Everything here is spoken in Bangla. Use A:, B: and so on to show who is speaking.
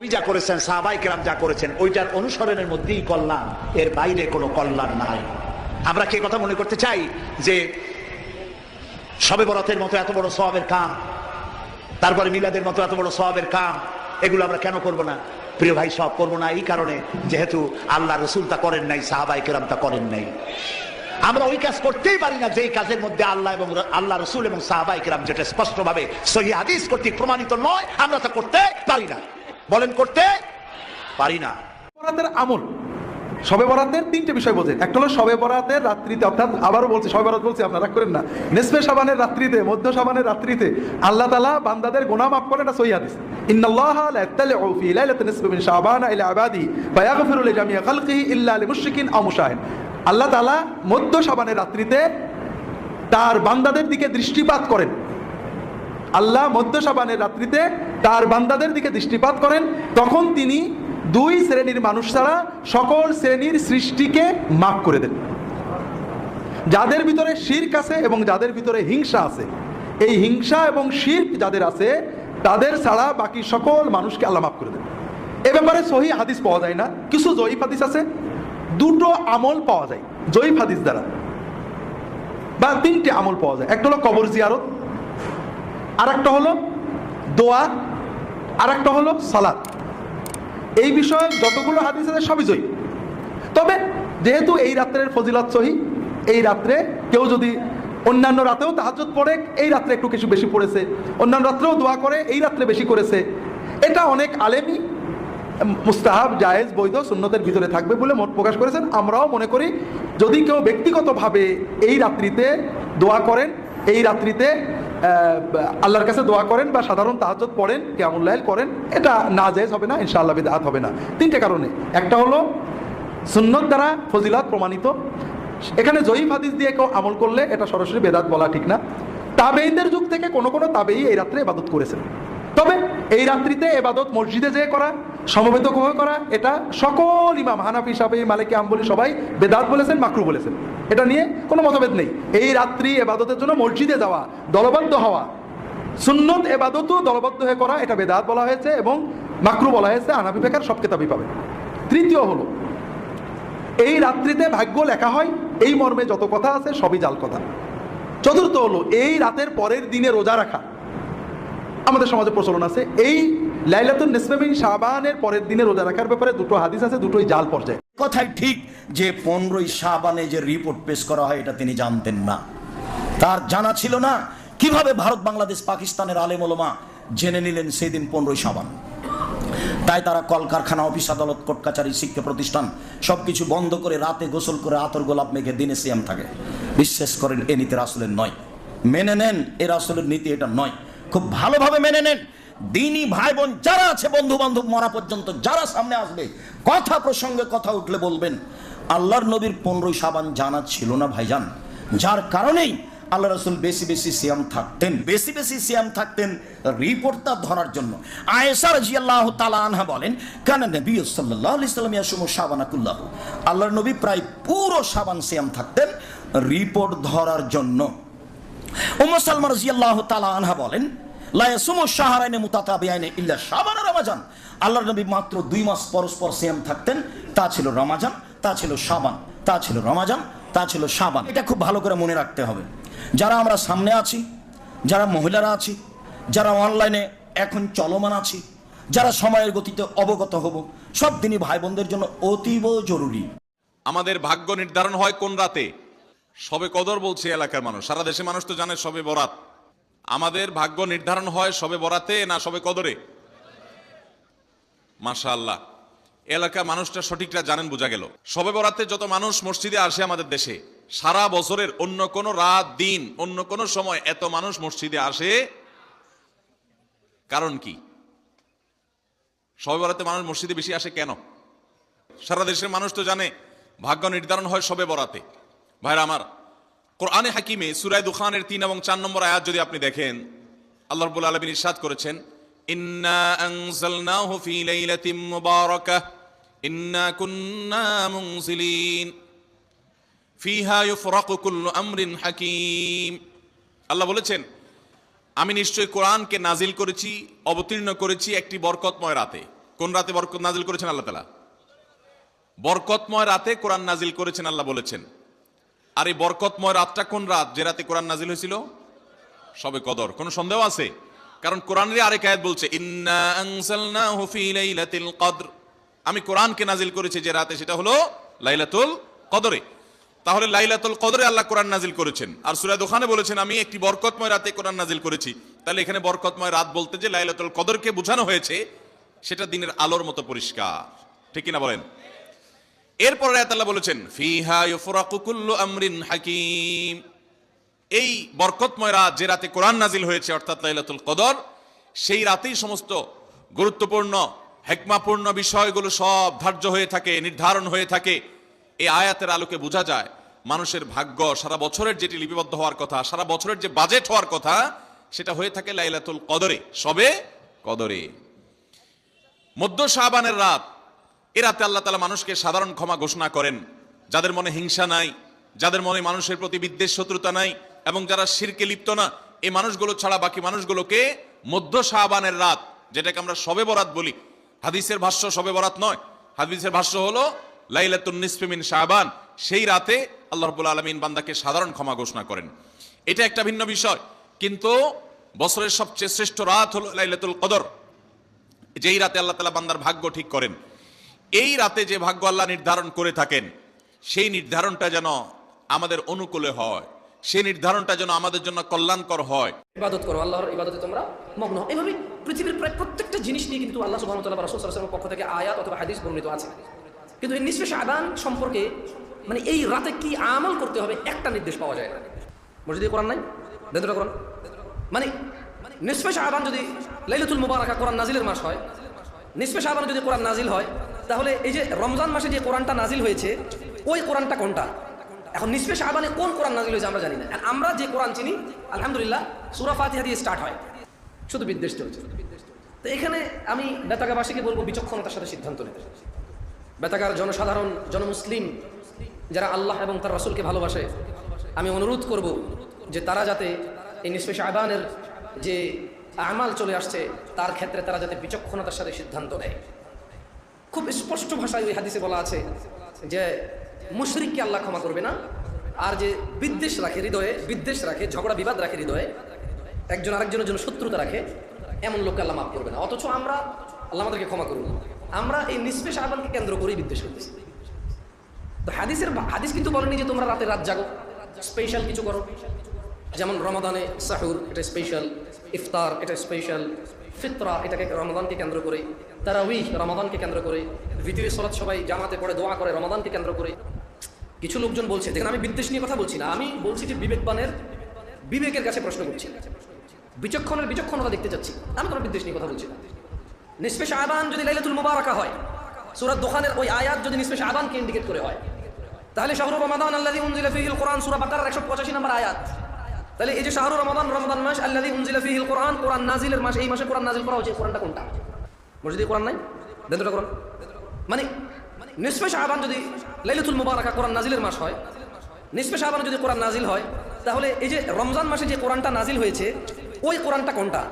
A: যা করেছেন, সাহাবাই কেরাম যা করেছেন, ওইটার অনুসরণের মধ্যেই কল্যাণ। এর বাইরে কোনো কল্যাণ নাই। আমরা কথা মনে করতে চাই যে সবে বরাতের মতো এত বড় কাম, তারপরে মিলাদের মতো এত বড় সবাবের কাম, এগুলো আমরা কেন করব না? প্রিয় ভাই, সব করব না এই কারণে যেহেতু আল্লাহ রসুল তা করেন নাই, সাহাবাই কেরাম তা করেন নাই। আমরা ওই কাজ করতেই পারি না যেই কাজের মধ্যে আল্লাহ এবং আল্লাহ রসুল এবং সাহাবাই কেরাম যেটা স্পষ্টভাবে সহি হাদিস কর্তৃক প্রমাণিত নয়, আমরা তা করতে পারি না। বলেন করতে পারি না।
B: বরাতের আমল। সবে বরাতের তিনটে বিষয় বোঝেন। একটা হলো সবে বরাতের রাত্রিতে, অর্থাৎ আবারও বলছি, সবে বরাত বলছি, আপনারা করেন না। নেসফে সাবানের রাত্রিতে, মধ্য সাবানের রাত্রিতে আল্লাহ তালা বান্দাদের গোনা মাফ করে এটা সহি হাদিস। ইন্নাল্লাহ লা ইয়াত্তালিউ ফি লাইলাতি নিসফি মিন শাবান ইলা ইবাদি ফায়াগফিরু লিজামিয়া খালকিহি ইল্লা লিমুশরিকিন আও মুশাহিন আল্লাহ তাআলা মধ্য সাবানের রাত্রিতে তার বান্দাদের দিকে দৃষ্টিপাত করেন। আল্লাহ মধ্য সাবানের রাত্রিতে তার বান্দাদের দিকে দৃষ্টিপাত করেন, তখন তিনি দুই শ্রেণির মানুষ ছাড়া সকল শ্রেণির সৃষ্টিকে মাফ করে দেন। যাদের ভিতরে শির্ক আছে এবং যাদের ভিতরে হিংসা আছে, এই হিংসা এবং শির্ক যাদের আছে, তাদের ছাড়া বাকি সকল মানুষকে আল্লাহ মাফ করে দেন। এ ব্যাপারে সহি হাদিস পাওয়া যায় না, কিছু জয়ীফ হাদিস আছে, দুটো আমল পাওয়া যায়, জয়ীফ হাদিস দ্বারা। বা তিনটে আমল পাওয়া যায়, একটা হলো কবর জিয়ারত আর একটা হলো দোয়া আর একটা হলো সালাদ এই বিষয়ে যতগুলো হাদিস আছে সবই জয়ী তবে যেহেতু এই রাত্রের ফজিলত সহি, এই রাত্রে কেউ যদি অন্যান্য রাতেও তাহাজত পড়ে, এই রাত্রে একটু কিছু বেশি পড়েছে। অন্যান্য রাত্রেও দোয়া করে, এই রাত্রে বেশি করেছে। এটা অনেক আলেমই মুস্তাহাব, জায়েজ, বৈধ সুন্নতের ভিতরে থাকবে বলে মত প্রকাশ করেছেন। আমরাও মনে করি, যদি কেউ ব্যক্তিগতভাবে এই রাত্রিতে দোয়া করেন, এই রাত্রিতে আল্লাহর কাছে দোয়া করেন বা সাধারণ তাহাজত পড়েন কেমন করেন, এটা না জায়েজ হবে না, ইনশাআল্লাহ বিদাত হবে না। তিনটে কারণে। একটা হলো, সুন্নত দ্বারা ফজিলাত প্রমাণিত। এখানে জয়ীফ হাদিস দিয়ে কেউ আমল করলে এটা সরাসরি বেদাত বলা ঠিক না। তাবেইদের যুগ থেকে কোনো কোনো তাবেই এই রাত্রে ইবাদত করেছেন। তবে এই রাত্রিতে এবাদত মসজিদে যেয়ে করা সমবেত হয়ে করা, এটা সকল ইমাম হানাফি সাহেব মালিক, আম্বলি সবাই বেদাত বলেছেন, মাকরু বলেছেন। এটা নিয়ে কোনো মতভেদ নেই। এই রাত্রি এবাদতের জন্য মসজিদে যাওয়া, দলবদ্ধ হওয়া, সুন্নত এবাদতও দলবদ্ধ হয়ে করা, এটা বেদাত বলা হয়েছে এবং মাকরু বলা হয়েছে আনাফি বেকার সব কেতাবই পাবে তৃতীয় হলো, এই রাত্রিতে ভাগ্য লেখা হয়, এই মর্মে যত কথা আছে সবই জাল কথা। চতুর্থ হলো, এই রাতের পরের দিনে রোজা রাখা। আমাদের সমাজে প্রচলন আছে, এই লাইলাতুন নিসফেবিন শাবানের পরের দিনে রোজা রাখার ব্যাপারে দুটো হাদিস আছে, দুটোই জাল পর্যায়ে।
C: কথাই ঠিক যে পনেরোই সাবানে যে রিপোর্ট পেশ করা হয়, এটা তিনি জানতেন না। তার জানা ছিল না কীভাবে ভারত, বাংলাদেশ, পাকিস্তানের আলেম ওলমা জেনে নিলেন সেদিন পনেরোই সাবান তাই তারা কলকারখানা, অফিস আদালত, কোর্ট কাছারি শিক্ষা প্রতিষ্ঠান সবকিছু বন্ধ করে রাতে গোসল করে আতর গোলাপ মেঘে দিনে সিয়াম থাকে। বিশ্বাস করেন, এ নীতি রাসুলের নয়। মেনে নেন, এ রাসুলের নীতি এটা নয়। খুব ভালোভাবে মেনে নেন দিনী ভাই বোন যারা আছে বন্ধু বান্ধব মরা পর্যন্ত যারা সামনে আসবে, কথা প্রসঙ্গে কথা উঠলে বলবেন, আল্লাহর নবীর পনেরোই সাবান জানা ছিল না ভাইজান। যার কারণেই আল্লাহ রসুল বেশি বেশি সিয়াম থাকতেন, বেশি বেশি সিয়াম থাকতেন রিপোর্টটা ধরার জন্য। আয়েশা রাজিয়াল্লাহু তালা আনহা বলেন, কেন নবী সাল্লাল্লাহু আলাইহি সাল্লাম ইয়াসুমু শাবানাকুল্লাহ আল্লাহর নবী প্রায় পুরো সাবান সিয়াম থাকতেন রিপোর্ট ধরার জন্য। উম্মু সালমা রাদিয়াল্লাহু তালা আনহা বলেন যারা সামনে আছি, যারা মহিলারা আছি, যারা অনলাইনে এখন চলমান আছি, যারা সময়ের গতিতে অবগত হব, সব দিনই ভাই বোনদের জন্য অতীব জরুরি।
D: আমাদের ভাগ্য নির্ধারণ হয় কোন রাতে? সবে কদর বলছে এলাকার মানুষ। সারা দেশে মানুষ তো জানে সবে বরাত। আমাদের ভাগ্য নির্ধারণ হয় সবে বরাতে, না সবে কদরে? মাশা আল্লাহ এলাকা মানুষটা সঠিকটা জানেন, বোঝা গেল। সবে বরাতে যত মানুষ মসজিদে আসে আমাদের দেশে, সারা বছরের অন্য কোনো রাত, দিন, অন্য কোনো সময় এত মানুষ মসজিদে আসে। কারণ কি? সবে বরাতে মানুষ মসজিদে বেশি আসে কেন? সারা দেশের মানুষ তো জানে, ভাগ্য নির্ধারণ হয় সবে বরাতে। ভাইরা আমার কোরআনে হাকিমে সুরাই দুখানের তিন এবং চার নম্বর আয়াত যদি আপনি দেখেন, আল্লাহ রাব্বুল আলামিন ইরশাদ করেছেন, ইন্না আনজালনাহু ফি লাইলাতিন মুবারাকাহ ইন্না আমরিন হাকিম। আল্লাহ বলেছেন, আমি নিশ্চয় কোরআনকে নাজিল করেছি, অবতীর্ণ করেছি একটি বরকতময় রাতে। কোন রাতে বরকত নাজিল করেছেন আল্লাহ তালা বরকতময় রাতে কোরআন নাজিল করেছেন আল্লাহ বলেছেন। আর এই বরকতময় রাতটা কোন রাত? যে রাতে কোরআন নাজিল হয়েছিল? সবে কদর। কোনো সন্দেহ আছে? কারণ কোরআনের আরেক আয়াত বলছে কদর। আমি কোরআনকে নাজিল করেছি যে রাতে, সেটা হলো লাইলাতুল কদরে। তাহলে লাইলাতুল কদরে আল্লাহ কোরআন নাজিল করেছেন। আর সূরা দোকানে বলেছেন, আমি একটি বরকতময় রাতে কোরআন নাজিল করেছি। তাহলে এখানে বরকতময় রাত বলতে যে লাইলাতুল কদরকে বোঝানো হয়েছে, সেটা দিনের আলোর মতো পরিষ্কার। ঠিক কিনা বলেন? এরপর আয়াত আল্লাহ বলেছেন, ফিহা ইউফরাকু কুল্লু আমরিন হাকিম। এই বরকতময় রাত যে রাতে কোরআন নাজিল হয়েছে, অর্থাৎ লাইলাতুল কদর, সেই রাতেই সমস্ত গুরুত্বপূর্ণ, হেকমাপূর্ণ বিষয়গুলো সব ধার্য হয়ে থাকে, নির্ধারণ হয়ে থাকে। এই আয়াতের আলোকে বোঝা যায়, মানুষের ভাগ্য সারা বছরের যেটি লিপিবদ্ধ হওয়ার কথা, সারা বছরের যে বাজেট হওয়ার কথা, সেটা হয়ে থাকে লাইলাতুল কদরে। সবে কদরে। মধ্য শাহবানের রাত এ রাতে আল্লাহ তালা মানুষকে সাধারণ ক্ষমা ঘোষণা করেন। যাদের মনে হিংসা নাই, যাদের মনে মানুষের প্রতি বিদ্বেষ, শত্রুতা নাই, এবং যারা শিরকে লিপ্ত না এই মানুষগুলো ছাড়া বাকি মানুষগুলোকে মধ্য শাহবানের রাত, যেটাকে আমরা সবে বরাত বলি। হাদিসের ভাষ্য সবে বরাত নয়। হাদিসের ভাষ্য হলো, লাইলাতুন নিসফিমিন সেই রাতে আল্লাহ রবুল্লা আলমিন বান্দাকে সাধারণ ক্ষমা ঘোষণা করেন। এটা একটা ভিন্ন বিষয়, কিন্তু বছরের সবচেয়ে শ্রেষ্ঠ রাত হলো লাইলাতুল কদর। যেই রাতে আল্লাহ তালা বান্দার ভাগ্য ঠিক করেন। এই রাতে যে ভাগ্য আল্লাহ নির্ধারণ করে থাকেন, সেই নির্ধারণটা যেন আমাদের অনুকূলে হয়, সেই নির্ধারণটা যেন আমাদের জন্য কল্যাণকর হয়।
E: ইবাদত করো, আল্লাহর ইবাদতে তোমরা মগ্ন হও। এইভাবে পৃথিবীর প্রায় প্রত্যেকটা জিনিস নিয়ে কিন্তু আল্লাহ সুবহানাহু ওয়া তাআলা রাসূল সাল্লাল্লাহু আলাইহি পক্ষ থেকে আয়াত অথবা হাদিস বর্ণিত আছে। কিন্তু এই নিসফে শাবান সম্পর্কে মানে এই রাতে কি আমল করতে হবে, একটা নির্দেশ পাওয়া যায় না। মসজিদে কোরআন নাই? দেদরা কোরআন? মানে নিসফে শাবান যদি লাইলাতুল মুবারাকা কোরআন নাজিলের মাস হয় নিসফে শাবান যদি কোরআন নাজিল হয় তাহলে এই যে রমজান মাসে যে কোরআনটা নাজিল হয়েছে, ওই কোরআনটা কোনটা? এখন নিসফে শাহবানে কোন কোরআন নাজিল হয়েছে আমরা জানি না। আমরা যে কোরআন চিনি, আলহামদুলিল্লাহ, সুরা ফাতিহা দিয়ে স্টার্ট হয়। শুধু বিদ্বেষ চলছে। তো এখানে আমি বেতাগাবাসীকে বলব বিচক্ষণতার সাথে সিদ্ধান্ত নিতে বেতাগার জনসাধারণ, জনমুসলিম, যারা আল্লাহ এবং তার রসুলকে ভালোবাসে, আমি অনুরোধ করব যে তারা যাতে এই নিসফে শাহবানের যে আমাল চলে আসছে, তার ক্ষেত্রে তারা যাতে বিচক্ষণতার সাথে সিদ্ধান্ত নেয়। খুব স্পষ্ট ভাষায় ওই হাদিসে বলা আছে যে মুশরিককে আল্লাহ ক্ষমা করবে না, আর যে বিদ্বেষ রাখে, হৃদয়ে বিদ্বেষ রাখে, ঝগড়া, বিবাদ রাখে হৃদয়ে, একজন আরেকজনের জন্য শত্রুতা রাখে, এমন লোককে আল্লাহ মাফ করবে না। অথচ আমরা আল্লাহ আমাদেরকে ক্ষমা করুন। আমরা এই নিষ্পে সাহাবানকে কেন্দ্র করেই বিদ্বেষ করতেছি। তো হাদিসের হাদিস কিন্তু বলেনি যে তোমরা রাতে রাত জাগো স্পেশাল কিছু করো। যেমন রমাদানে সাহুর, এটা স্পেশাল ইফতার, এটা স্পেশাল ফিতরা, এটাকে রমাদানকে কেন্দ্র করে তারাউই রমাদানকে কেন্দ্র করে, ভিতরে সরাত সবাই জামাতে পড়ে দোয়া করে রমাদানকে কেন্দ্র করে। কিছু লোকজন বলছে, দেখেন আমি বিদ্বেষ নিয়ে কথা বলছি না, আমি বলছি যে বিবেকবানের, বিবেকের কাছে প্রশ্ন করছি। বিচক্ষণের বিচক্ষণতা দেখতে চাচ্ছি, আমি কোনো বিদ্বেষ নিয়ে কথা বলছি না। নিষ্পেষ আবান যদি লাইলাতুল মুবারাকা হয় সুরাত দোকানের ওই আয়াত যদি নিষ্পেষ আবানকে ইন্ডিকেট করে হয়, তাহলে শাহরুর রমাদান আল্লাযী উনজিলা কোরআন, সূরা বাকারার 185 নম্বর আয়াত। তাহলে এই যে শাহরুর রমাদান রমাদান মাস আল্লাযী উনজিলা কোরআন কোরআন নাজিলের মাস, এই মাসে কোরআন নাজিল করা হয়েছে কোরআনটা কোনটা? মসজিদে কোরআন নাই? দেন দুটো কোরআন। মানে নিষ্পেষ আহ্বান যদি লাইলুল মুবারাকা কোরআন নাজিলের মাস হয়, নিষ্পেষ আহ্বান যদি কোরআন নাজিল হয়, তাহলে এই যে রমজান মাসে যে কোরআনটা নাজিল হয়েছে, ওই কোরআনটা কোনটা?